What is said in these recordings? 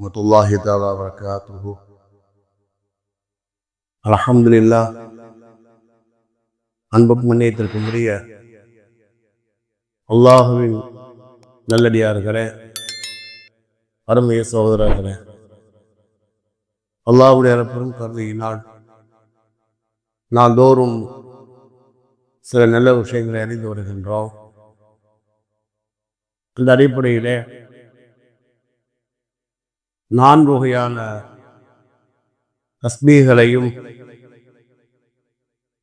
ورحمة الله تعالى وبركاته الحمد لله அன்பும் முன்னேற்றத்திற்கும் உரிய அல்லாஹுவின் நல்லடியார்களே அருமைய சகோதரர்களே அல்லாஹுடைய பெரும் கருணையினால் நாள்தோறும் சில நல்ல விஷயங்களை அறிந்து வருகின்றோம் இந்த அடிப்படையிலே நான்கு வகையான தஸ்மீகளையும்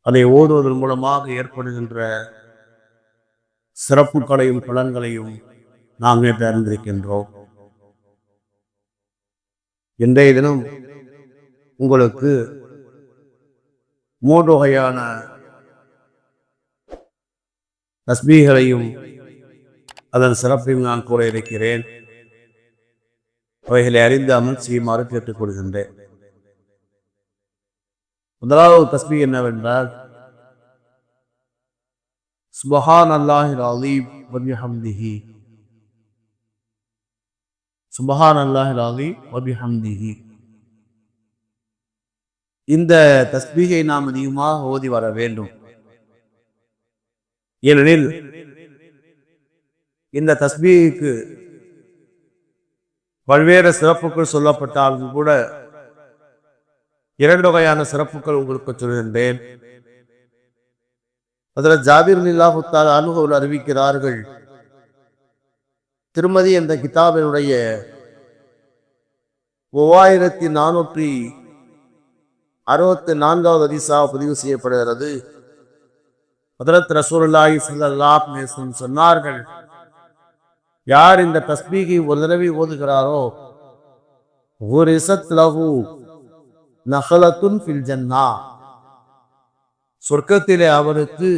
அதை ஓதுவதன் மூலமாக ஏற்படுகின்ற சிறப்புகளையும் பலன்களையும் நாங்கள் பெயர்ந்திருக்கின்றோம் இன்றைய தினம் உங்களுக்கு மூன்று வகையான தஸ்மீகளையும் அதன் சிறப்பையும் நான் கூற இருக்கிறேன். அவைகளை அறிந்து அமல் செய்யுமாறு கேட்டுக்கொள்கின்றேன் முதலாவது தஸ்மி என்னவென்றால் சுபஹான் அல்லாஹில் அலீம் வபிஹம்திஹி சுபஹான் அல்லாஹில் அலீம் வபிஹம்திஹி இந்த தஸ்பீகை நாம் அதிகமாக ஓதி வர வேண்டும். ஏனெனில் இந்த தஸ்பீக்கு பல்வேறு சிறப்புகள் சொல்லப்பட்டாலும் கூட இரண்டு வகையான சிறப்புகள் உங்களுக்கு சொல்கின்றேன் அதில் ஜாபீர் நில்லாஹுத்தால் அனுகூல் அறிவிக்கிறார்கள் திருமதி என்ற கிதாபினுடைய மூவாயிரத்தி நானூற்றி அறுபத்தி நான்காவது அதிசா பதிவு செய்யப்படுகிறது. ஹதரத் ரசூல்லாஹி ஸல்லல்லாஹு சொன்னார்கள் யார் இந்த தஸ்பீகை ஒரு தடவை ஓதுகிறாரோ ஒரு இசத் நகலத்துன் ஃபில் ஜன்னா. சொர்க்கத்திலே அவருக்கு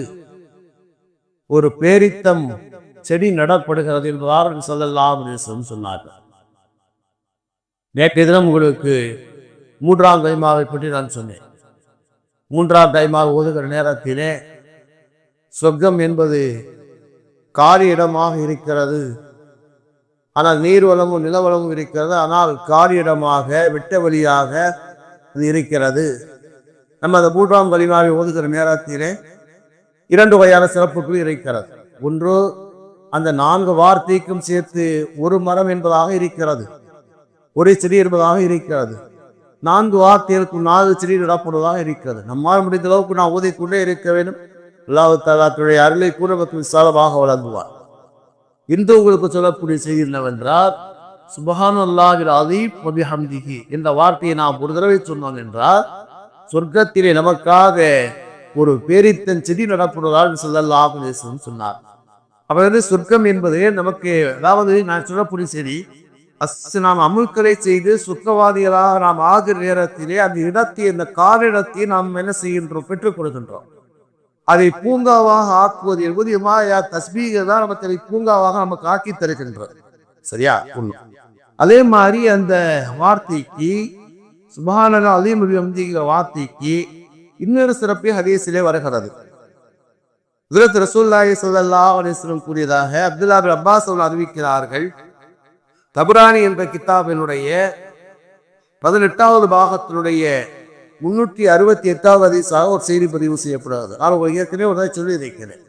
ஒரு பேரித்தம் செடி நடப்படுகிறது என்பதாக சொல்லலாம் சொன்னார்கள். நேற்றைய தினம் உங்களுக்கு மூன்றாம் தைமாவை பற்றி நான் சொன்னேன். மூன்றாம் டைமாக ஓதுகிற நேரத்திலே சொர்க்கம் என்பது காலி இடமாக இருக்கிறது. ஆனால் நீர்வளமும் நிலவளமும் இருக்கிறது. ஆனால் காரியிடமாக வெட்ட வழியாக அது இருக்கிறது. நம்ம அந்த மூன்றாம் வலிமாவை ஓதுகிற நேரத்திலே இரண்டு வகையான சிறப்புகள் இருக்கிறது. ஒன்று அந்த நான்கு வார்த்தைக்கும் சேர்த்து ஒரு மரம் என்பதாக இருக்கிறது. ஒரே செடி என்பதாக இருக்கிறது. நான்கு வார்த்தைகளுக்கும் நான்கு செடி நடப்படுவதாக இருக்கிறது. நம்மால் முடிந்த அளவுக்கு நான் ஓதிக்கொண்டே இருக்க வேண்டும். அல்லாஹு அருளை கூட நமக்கு விசாலமாக வழங்குவார். இன்று உங்களுக்கு சொல்லக்கூடிய செய்தி என்னவென்றால் சுபஹான் அல்லாஹில் அதீப் வபிஹம்திஹி என்ற வார்த்தையை நாம் ஒரு தடவை சொன்னோம் என்றால் சொர்க்கத்திலே நமக்காக ஒரு பேரித்தன் செடி நடப்படுவதால் சொல்லலாம் சொன்னார். அவரது சொர்க்கம் என்பது நமக்கு அதாவது நான் சொல்லக்கூடிய செய்தி அஸ் நாம் அமுல்களை செய்து சுத்தவாதிகளாக நாம் ஆகிற நேரத்திலே அந்த இடத்தை அந்த காரிடத்தை நாம் என்ன செய்கின்றோம் பெற்றுக் கொடுக்கின்றோம் அதை பூங்காவாக ஆக்குவது என்பது மாயா தஸ்பீக தான் நமக்கு அதை பூங்காவாக நமக்கு ஆக்கி தருகின்றது. சரியா? அதே மாதிரி அந்த வார்த்தைக்கு சுபானக அலிமுடிங்கிற வார்த்தைக்கு இன்னொரு சிறப்பே ஹதீஸிலே வருகிறது. ஹஜரத் ரசூல்லாஹி சொல்லல்லா அலிஸ்லம் கூறியதாக அப்துல்லா பின் அப்பாஸ் அவர்கள் அறிவிக்கிறார்கள் தபுரானி என்ற கித்தாபினுடைய பதினெட்டாவது பாகத்தினுடைய முன்னூற்றி அறுபத்தி எட்டாவது அதிசாக ஒரு செய்தி பதிவு செய்யப்படாது. ஆனால் ஏற்கனவே ஒரு தடவை சொல்லி இருக்கிறேன்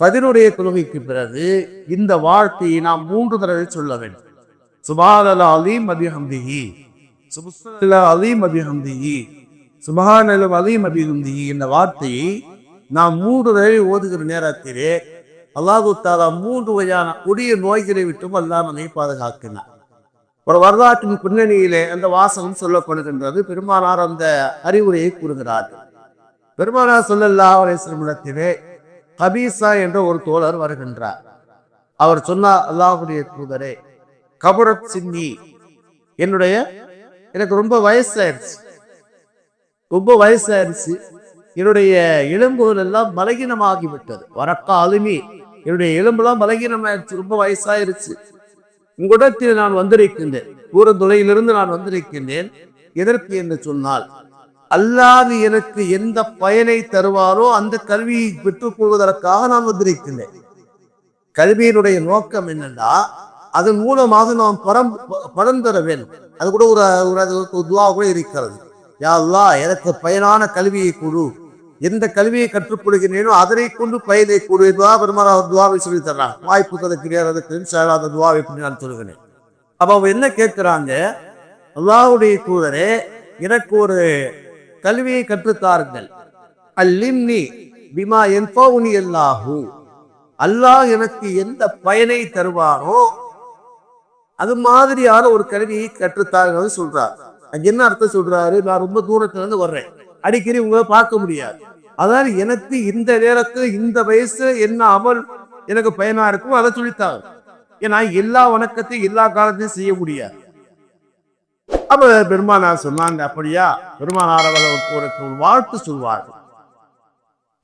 பதினுடைய கொள்கைக்கு பிறகு இந்த வார்த்தையை நாம் மூன்று தடவை சொல்ல வேண்டும். சுபான் அலீம் அபிஹம்திஹி. சுபுஸ்ல அலீம் அபிஹம்திஹி. சுபஹான் அலீம் அபிஹம்திஹி என்ற வார்த்தையை நாம் மூன்று தடவை ஓதுகிற நேரத்திலே அல்லாஹு தாலா மூன்று வகையான கொடிய நோய்களை விட்டும் அல்லாஹ் நம்மை பாதுகாக்கினார் ஒரு வரலாற்றின் பின்னணியிலே அந்த வாசகம் சொல்லப்படுகின்றது. பெருமானார் அந்த அறிவுரையை கூறுகிறார்கள் பெருமானார் சொல்லல்லா அலேஸ்வரமிடத்திலே கபீசா என்ற ஒரு தோழர் வருகின்றார். அவர் சொன்னார் அல்லாஹுடைய தூதரே கபுரத் சின்னி என்னுடைய எனக்கு ரொம்ப வயசாயிருச்சு. ரொம்ப வயசாயிருச்சு. என்னுடைய எலும்புகள் எல்லாம் பலகீனமாகிவிட்டது. விட்டது அலுமி என்னுடைய எலும்புலாம் பலகீனமாயிருச்சு. ரொம்ப வயசாயிருச்சு. உங்களிடத்தில் நான் வந்திருக்கின்றேன். கூரதுறையிலிருந்து நான் வந்திருக்கின்றேன். எதற்கு என்று சொன்னால் அல்லாது எனக்கு எந்த பயனை தருவாரோ அந்த கல்வியை பெற்றுக் கொள்வதற்காக நான் வந்திருக்கின்றேன். கல்வியினுடைய நோக்கம் என்னன்னா அதன் மூலமாக நாம் பரம் பலன் தர வேண்டும். அது கூட ஒரு துவா கூட இருக்கிறது. யா அல்லாஹ் எனக்கு பயனான கல்வியை கொடு. எந்த கல்வியை கற்றுக்கொள்கிறேனோ அதனை கொண்டு பயனை கொடு துவா பெருமாள் அவர் துவாவை சொல்லி தர்றான் வாய்ப்பு கிடைக்கிறார் அதுக்கு அந்த துவாவை பற்றி நான் சொல்கிறேன் அப்போ அவங்க என்ன கேட்குறாங்க? அல்லாவுடைய தூதரே எனக்கு ஒரு கல்வியை கற்றுத்தாருங்கள் அல்லிம்னி பிமா என்பவுனி அல்லாஹு. அல்லாஹ் எனக்கு எந்த பயனை தருவாரோ அது மாதிரியான ஒரு கல்வியை கற்றுத்தாருங்கன்னு சொல்றார். அங்க என்ன அர்த்தம் சொல்றாரு? நான் ரொம்ப தூரத்துல இருந்து வர்றேன். அடிக்கடி உங்களை பார்க்க முடியாது. அதாவது எனக்கு இந்த நேரத்துல இந்த வயசு என்ன அமல் எனக்கு பயனா இருக்கும் அதை சொல்லித்தாங்க ஏன்னா எல்லா வணக்கத்தையும் எல்லா காலத்தையும் செய்ய முடியாது. அப்ப பெருமானார் சொன்னாங்க? அப்படியா? பெருமானார் அவர்கள் ஒரு வாழ்த்து சொல்வார்கள்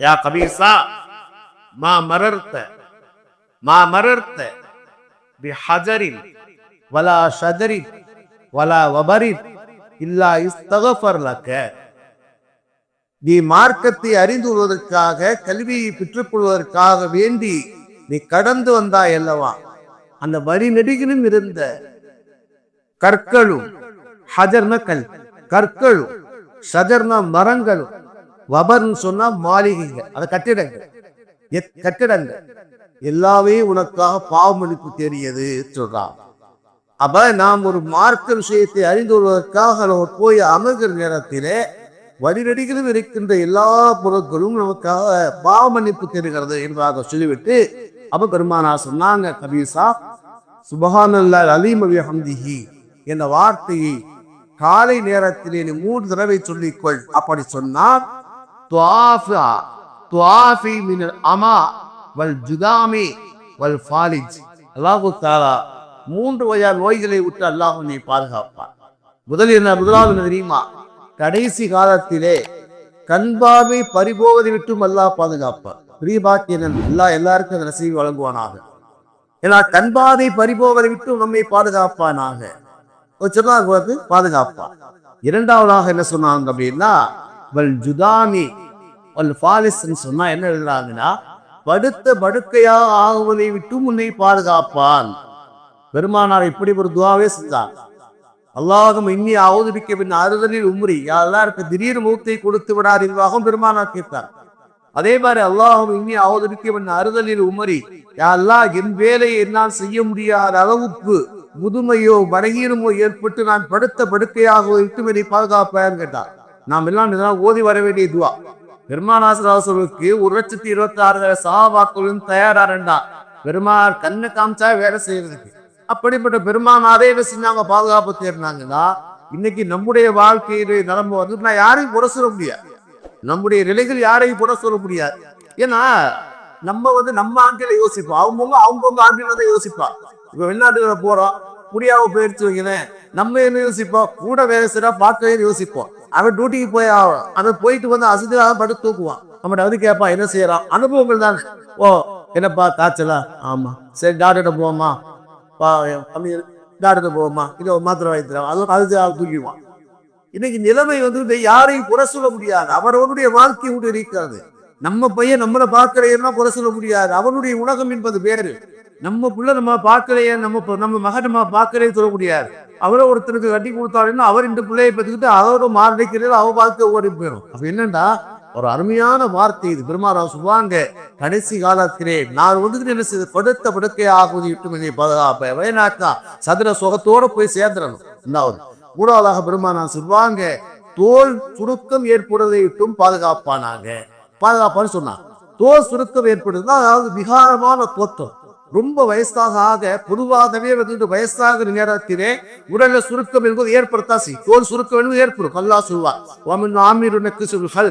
யா கபீசா மா மரர்த்த மா மரர்த்த பி ஹஜரின் வலா ஷஜரின் வலா வபரின் இல்லா இஸ்தகஃபர் லக்க. நீ மார்க்கத்தை அறிந்து கொள்வதற்காக கல்வியை பெற்றுக்கொள்வதற்காக வேண்டி நீ கடந்து வந்தாய் அல்லவா? அந்த வரி நெடுகிலும் இருந்த கற்களும் ஹஜர்ன கல் கற்களும் ஷஜர்னா மரங்களும் வபர்னு சொன்னா மாளிகைகள் அது கட்டிடங்கள். எத்- கட்டிடங்கள். எல்லாமே உனக்காக பாவமளிப்பு தெரியது சொல்றான் அப்ப நாம் ஒரு மார்க்க விஷயத்தை அறிந்து கொள்வதற்காக நம்ம போய் அமர்கிற நேரத்திலே வழிநடிகளும் இருக்கின்ற எல்லா பொருட்களும் நமக்காக பாவமன்னிப்பு தருகிறது என்பதாக சொல்லிவிட்டு அப்ப பெருமானா சொன்னாங்க கபீசா சுபஹானல்லா அலீமவி ஹம்திஹி என்ற வார்த்தையை காலை நேரத்திலே நீ மூன்று தடவை சொல்லிக்கொள். அப்படி சொன்னால் துவாஃபா துவாஃபி மினல் அமா வல் ஜுதாமி வல் ஃபாலிஜ். அல்லாஹு தாலா மூன்று வகையான நோய்களை விட்டு அல்லாஹ் உன்னை பாதுகாப்பார் முதலில் என்ன முதலாவது தெரியுமா? கடைசி காலத்திலே கண்பாவை பறிபோவதை விட்டும் அல்லாஹ் பாதுகாப்பான் பிரியபாக்கியனன் எல்லா எல்லாருக்கும் அந்த நசீவி வழங்குவானாக. ஏன்னா கண்பாதை பறிபோவதை விட்டும் நம்மை பாதுகாப்பானாக. சொன்னாங்க பாதுகாப்பான் இரண்டாவதாக என்ன சொன்னாங்க அப்படின்னா வல் ஜுதாமி வல் ஃபாலிஸ்ன்னு சொன்னா என்ன எழுதுறாங்கன்னா படுத்த படுக்கையாக ஆகுவதை விட்டும் உன்னை பாதுகாப்பான். பெருமானார் இப்படி ஒரு துவாவே செஞ்சார். அல்லாஹும் இன்னி அவதரிக்க பின் அறுதலில் உம்ரி. எல்லாருக்கு திடீர் மூத்தை கொடுத்து விடார் என்பதாகவும் பெருமானார் கேட்டார். அதே மாதிரி அல்லாஹும் இன்னி அவதரிக்க பின் அறுதலில் உமரி. அல்லாஹ் என் வேலையை என்னால் செய்ய முடியாத அளவுக்கு முதுமையோ பலகீனமோ ஏற்பட்டு நான் படுத்த படுக்கையாக விட்டு என்னை பாதுகாப்பேன் கேட்டார் நாம் எல்லாம் இதெல்லாம் ஓதி வர வேண்டிய துவா. பெருமானாசராசருக்கு ஒரு லட்சத்தி இருபத்தி ஆறு சகாபாக்களும் தயாராரண்டா பெருமாள் கண்ணு காமிச்சா வேலை செய்யறதுக்கு. அப்படிப்பட்ட பெருமானாரே என்ன செஞ்சாங்க? பாதுகாப்பு தேர்னாங்கன்னா இன்னைக்கு நம்முடைய வாழ்க்கையில நிலம்பு வந்து நான் யாரையும் புற சொல்ல முடியாது. நம்முடைய நிலைகள் யாரையும் புற சொல்ல முடியாது. ஏன்னா நம்ம வந்து நம்ம ஆண்களை யோசிப்போம். அவங்கவுங்க அவங்கவுங்க ஆண்களை தான் யோசிப்பா. இப்ப வெளிநாட்டுல போறோம். முடியாம போயிடுச்சு வைங்களேன். நம்ம என்ன யோசிப்போம்? கூட வேலை செய்யறா பார்க்கவே யோசிப்போம். அவன் டியூட்டிக்கு போய் ஆகணும். அவன் போயிட்டு வந்து அசதியாக படுத்து தூக்குவான் நம்மகிட்ட வந்து கேட்பான் என்ன செய்யறான்? அனுபவங்கள் தானே. ஓ என்னப்பா காய்ச்சலா? ஆமா. சரி டாக்டர்கிட்ட போவோமா? பா கம்மி போவோமா இதோ மாத்திரை வாங்கி தரோம் அதுவும் அது தூக்கிடுவான். இன்னைக்கு நிலைமை வந்து யாரையும் குறை சொல்ல முடியாது. அவரவனுடைய வாழ்க்கை கூட இருக்கிறது. நம்ம பையன் நம்மளை பார்க்கலையேன்னா குறை சொல்ல முடியாது. அவனுடைய உலகம் என்பது வேறு. நம்ம புள்ள நம்ம பார்க்கலையே நம்ம நம்ம மகன் நம்ம பார்க்கலையே சொல்ல முடியாது. அவரை ஒருத்தருக்கு கட்டி கொடுத்தாருன்னா அவர் இந்த பிள்ளையை பத்துக்கிட்டு அவரோட மாரடைக்கிறது அவ வாழ்க்கை ஓடி போயிடும் அப்ப என்னன்னா ஒரு அருமையான வார்த்தை இது. பெருமாறாव சொல்லுவாங்க கடைசி காலத்திலே நான் வந்து என்ன செய்து படுத்த படுக்கை ஆகுவது விட்டு என்னை பாதுகாப்பேன் வயநாட்டா சதுர சுகத்தோட போய் சேர்ந்துடணும். ரெண்டாவது மூணாவதாக பெருமானா சொல்லுவாங்க தோல் சுருக்கம் ஏற்படுவதை விட்டும் பாதுகாப்பானாங்க பாதுகாப்பான்னு சொன்னான் தோல் சுருக்கம் ஏற்படுதுன்னா அதாவது விகாரமான தோற்றம். ரொம்ப வயசாக ஆக பொதுவாகவே வந்து வயசாகிற நேரத்திலே உடல சுருக்கம் என்பது ஏற்படுத்தா செய் தோல் சுருக்கம் என்பது ஏற்படும். கல்லா சொல்வார் ஒமன் ஆமீருனக்கு சொல்கள்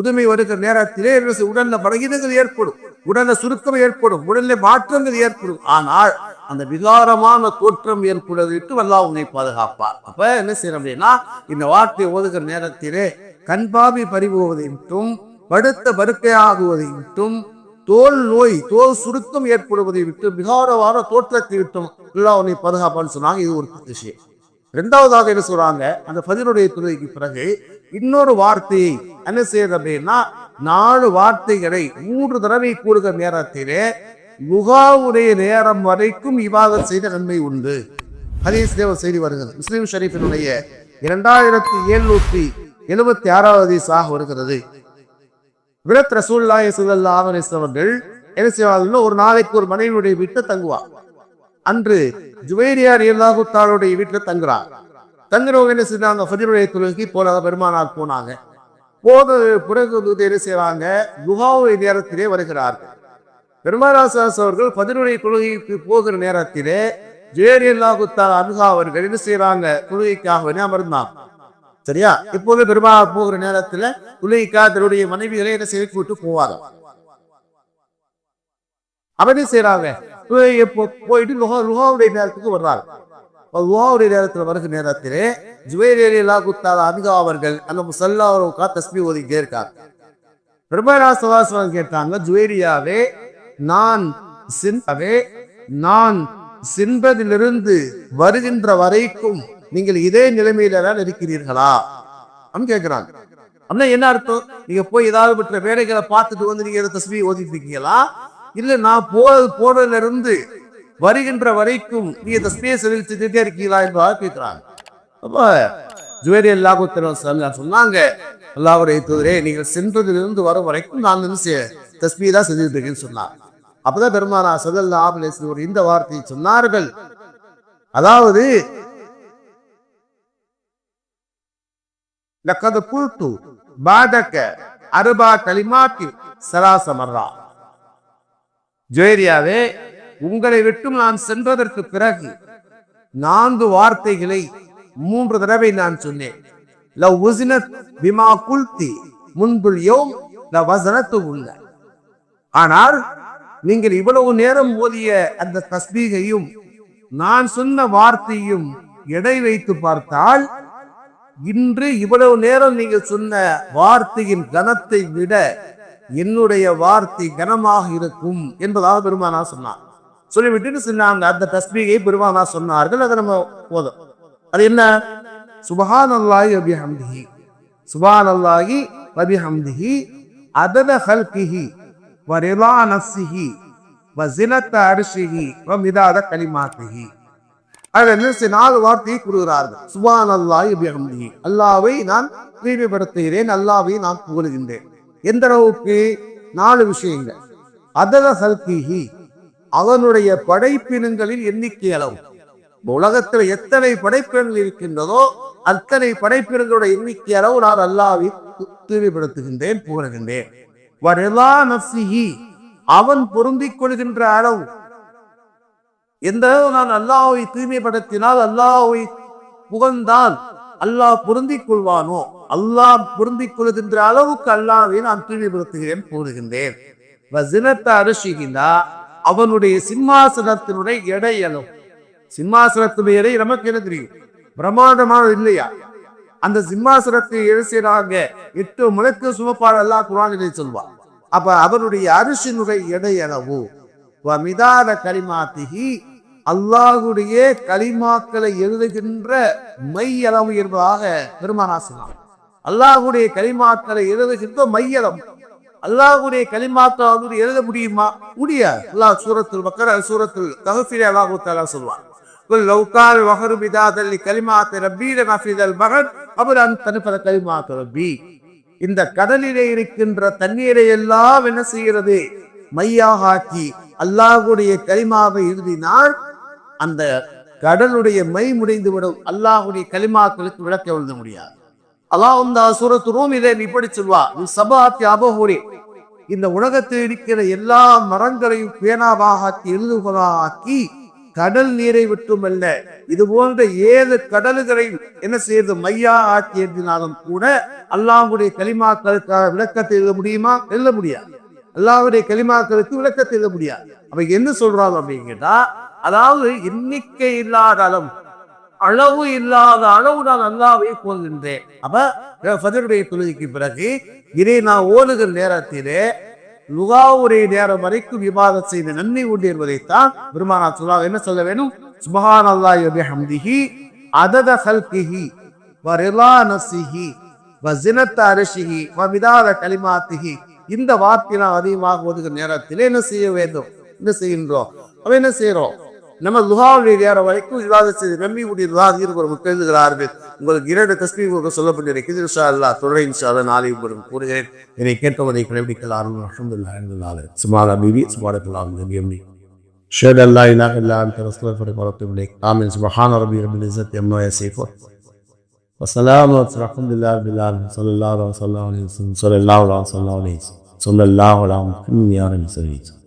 உதுமை வருகிற நேரத்திலே உடல்ல பலகீனங்கள் ஏற்படும். உடல்ல சுருக்கம் ஏற்படும். உடல்ல மாற்றங்கள் ஏற்படும். ஆனால் அந்த விகாரமான தோற்றம் ஏற்படுவதற்கு வல்லா உன்னை பாதுகாப்பார். அப்ப என்ன செய்யணும் அப்படின்னா இந்த வார்த்தை ஓதுகிற நேரத்திலே கண்பாவி பறிபோவதை விட்டும் படுத்த படுக்கையாகுவதை விட்டும் தோல் நோய் தோல் சுருக்கம் ஏற்படுவதை விட்டு விகாரமான தோற்றத்தை விட்டும் அல்லாஹ் உன்னை பாதுகாப்பான்னு சொன்னாங்க. இது ஒரு விஷயம் ரெண்டாவதாக என்ன சொல்றாங்க? அந்த பதிலுடைய துறைக்கு பிறகு இன்னொரு வார்த்தையை என்ன செய்யறது அப்படின்னா நாலு வார்த்தைகளை மூன்று தடவை கூறுகிற நேரத்திலே முகாவுடைய நேரம் வரைக்கும் இவாதத் செய்த நன்மை உண்டு. ஹரீஸ் தேவ செய்தி வருகிறது. முஸ்லீம் ஷரீஃபினுடைய இரண்டாயிரத்தி எழுநூத்தி எழுபத்தி ஆறாவது சாக வருகிறது. விரத் ரசூல்லாய் சுல்லாஹ் அவர்கள் என்ன செய்வார்கள் ஒரு நாளைக்கு ஒரு மனைவியுடைய வீட்டில் தங்குவார். அன்று ஜுவேரியார் இல்லாஹுத்தாருடைய வீட்டில் தங்குறார். தங்குறவங்க என்ன செஞ்சாங்க ஃபதிருடைய தொழுகை போலாத பெருமானார் போனாங்க. போத பிறகு வந்து என்ன செய்வாங்க குஹாவுடைய நேரத்திலே வருகிறார்கள். பெருமானாசாஸ் அவர்கள் பதினுடைய தொழுகைக்கு போகிற நேரத்திலே ஜுவேரியல்லாஹுத்தார் அனுகா அவர்கள் என்ன செய்யறாங்க தொழுகைக்காக அமர்ந்தாங்க சரியா? இப்போது பெருமா போகிற நேரத்துல துளைக்கா தன்னுடைய மனைவிகளை என்ன செய்து விட்டு போவாங்க அவனே செய்யறாங்க போயிட்டு லுகா லுகாவுடைய நேரத்துக்கு வர்றாங்க அப்ப லுகாவுடைய நேரத்துல வருகிற நேரத்திலே ஜுவேரியலா குத்தாத அமிகா அவர்கள் அந்த முசல்லா அவருக்கா தஸ்மி ஓதிக்கிட்டே இருக்காங்க. பெருமாள் சவாசவன் கேட்டாங்க ஜுவேரியாவே நான் சின்பவே நான் சின்பதிலிருந்து வருகின்ற வரைக்கும் நீங்கள் இதே நிலைமையில தான் இருக்கிறீர்களா? அப்படின்னு கேட்கிறாங்க அப்படின்னா என்ன அர்த்தம்? நீங்க போய் ஏதாவது பெற்ற வேலைகளை பார்த்துட்டு வந்து நீங்க தஸ்மி ஓதிட்டு இருக்கீங்களா இல்ல நான் போ போறதுல இருந்து வருகின்ற வரைக்கும் நீங்க தஸ்மியை செலுத்திட்டே இருக்கீங்களா என்பதாக கேட்கிறாங்க அப்ப ஜுவேரி அல்லாஹுத்தரம் சொன்னாங்க அல்லாஹுடைய தூதரே நீங்கள் சென்றதிலிருந்து வரும் வரைக்கும் நான் வந்து தஸ்மியை தான் செஞ்சுட்டு இருக்கேன்னு சொன்னாங்க அப்பதான் பெருமானா சதல்லா ஆபலேசன் ஒரு இந்த வார்த்தையை சொன்னார்கள். அதாவது لقد قلت بعدك அருபா கலிமாத்தி சராச மர்ரா ஜோரியாவே உங்களை விட்டும் நான் சென்றதற்கு பிறகு நான்கு வார்த்தைகளை மூன்று தடவை நான் சொன்னேன். லவ் உசினத் பிமா குல்தி முன்புல் யோம் ல வசனத்து உள்ள. ஆனால் நீங்கள் இவ்வளவு நேரம் ஓதிய அந்த தஸ்பீகையும் நான் சொன்ன வார்த்தையும் எடை வைத்து பார்த்தால் இன்று இவ்வளவு நேரம் நீங்கள் சொன்ன வார்த்தையின் கனத்தை விட என்னுடைய வார்த்தை கனமாக இருக்கும் என்பதாக பெருமானா சொன்னார். சொல்லிவிட்டு சொன்னாங்க அந்த தஸ்பீகை பெருமானா சொன்னார்கள். அதை நம்ம போதும். அது என்ன? சுபஹான் அல்லாஹி அபி ஹம்திஹி சுபான் அல்லாஹி அபி ஹம்திஹி அதத ஹல்கிஹி வரிலா வ வசினத்த அரிசிஹி வமிதாத கலிமாத்திஹி. அது என்ன செய்ய- நாலு வார்த்தையை கூறுகிறார்கள். சுபான் அல்லாஹ் இபிஹம்திஹி அல்லாவை நான் தூய்மைப்படுத்துகிறேன். அல்லாவை நான் புகழுகின்றேன். எந்த அளவுக்கு? நாலு விஷயங்கள். அதத சல்கிஹி. அவனுடைய படைப்பினங்களின் எண்ணிக்கை அளவு. உலகத்தில் எத்தனை படைப்பினங்கள் இருக்கின்றதோ அத்தனை படைப்பினங்களோட எண்ணிக்கை அளவு நான் அல்லாவை தூய்மைப்படுத்துகின்றேன் புகழுகின்றேன். அவன் பொருந்திக் கொள்கின்ற அளவு. எந்த அளவு நான் அல்லாவை தூய்மைப்படுத்தினால் அல்லாவை புகழ்ந்தால் அல்லாஹ் பொருந்திக் கொள்வானோ? அல்லாஹ் பொருந்திக் கொள்கின்ற அளவுக்கு அல்லாவை நான் தூய்மைப்படுத்துகிறேன் கூறுகின்றேன். வசினத்த அரிசிகினா அவனுடைய சிம்மாசனத்தினுடைய எடை அளவு. சிம்மாசனத்தினுடைய எடை நமக்கு என்ன தெரியும்? பிரம்மாண்டமான இல்லையா? அந்த சிம்மாசனத்தை எழுசினாங்க எட்டு முழக்கு சுமப்பாடு அல்லா குரானிலே சொல்வார் அப்ப அவருடைய அரிசினுடைய எடை அளவு. மிதாத கரிமாத்திகி அல்லாஹுடைய கலிமாக்களை எழுதுகின்ற மையளவு என்பதாக பெருமானாசினார் அல்லாஹுடைய கலிமாக்களை எழுதுகின்ற மையளம். அல்லாஹுடைய கலிமாக்களை வந்து எழுத முடியுமா? முடியாது. அல்லாஹ் சூரத்தில் மக்கள் சூரத்தில் தகுப்பிலே அல்லாஹு தாலா சொல்வார் லவுகால் வகரு பிதாதல்லி கலிமாத்த ரப்பி நஃபிதல் மகன் அவர் அன் தனுப்பத கலிமாத்த ரப்பி. இந்த கடலிலே இருக்கின்ற தண்ணீரை எல்லாம் என்ன செய்கிறது? மையாக ஆக்கி அல்லாஹுடைய கரிமாவை எழுதினால் அந்த கடலுடைய மை முடிந்து விடும் அல்லாஹுடைய கலிமாக்களுக்கு விளக்க எழுத முடியாது. அல்லாஹ் இந்த சூரத்து ரூம் இதை இப்படி சொல்வா. சபாத்தி அபஹூரி. இந்த உலகத்தில் இருக்கிற எல்லா மரங்களையும் பேனாவாக ஆக்கி கடல் நீரை விட்டுமல்ல இது போன்ற ஏழு கடல்களை என்ன செய்யறது மையா ஆக்கி எழுதினாலும் கூட அல்லாஹுடைய கலிமாக்களுக்காக விளக்கத்தை எழுத முடியுமா? எழுத முடியாது. அல்லாஹுடைய கலிமாக்களுக்கு விளக்கத்தை எழுத முடியாது. அப்ப என்ன சொல்றாங்க அப்படின்னு கேட்டா அதாவது எண்ணிக்கை இல்லாத அளவு அளவு இல்லாத அளவு நான் அல்லாவை போகின்றேன் அப்ப ஃபஜருடைய தொழுகைக்கு பிறகு இதை நான் ஓடுகிற நேரத்திலே லுகாவுடைய நேரம் வரைக்கும் விவாதம் செய்த நன்மை உண்டு என்பதைத்தான் பெருமானா சொல்லுவாங்க என்ன சொல்ல வேணும்? சுபஹான் அல்லாஹ் ஹம்திஹி அதத ஹல்கிஹி வரிலா நசிஹி வசினத்த அரிசிஹி வமிதாத கலிமாத்திஹி இந்த வார்த்தை நான் அதிகமாக ஓதுகிற நேரத்தில் என்ன செய்ய வேண்டும்? என்ன செய்கின்றோம்? அவ என்ன செய்யறோம் நம்ம துஹாவுடைய நேரம் வரைக்கும் இல்லாத செய்து நம்பி கூடிய துஹாதீர் ஒரு முக்கியதுகிறார்கள் உங்களுக்கு இரண்டு தஸ்மீ உங்களுக்கு சொல்லப்பட்டிருக்கிறது இன்ஷா அல்லா துறை இன்ஷா அல்லா நாளை உங்களுக்கு கூறுகிறேன் என்னை கேட்பவரை கடைபிடிக்கலாம் அல்ஹம்துலில்லாஹ் என்பதால் சுமாரா பிபி சுமாரக்கலாம் நபி أشهد أن لا إله إلا أنت نستغفرك ونتوب إليك آمين سبحان ربي رب العزة عما يصفون وسلام الحمد لله رب العالمين صلى الله عليه وسلم صلى الله عليه وسلم صلى الله عليه وسلم صلى الله عليه وسلم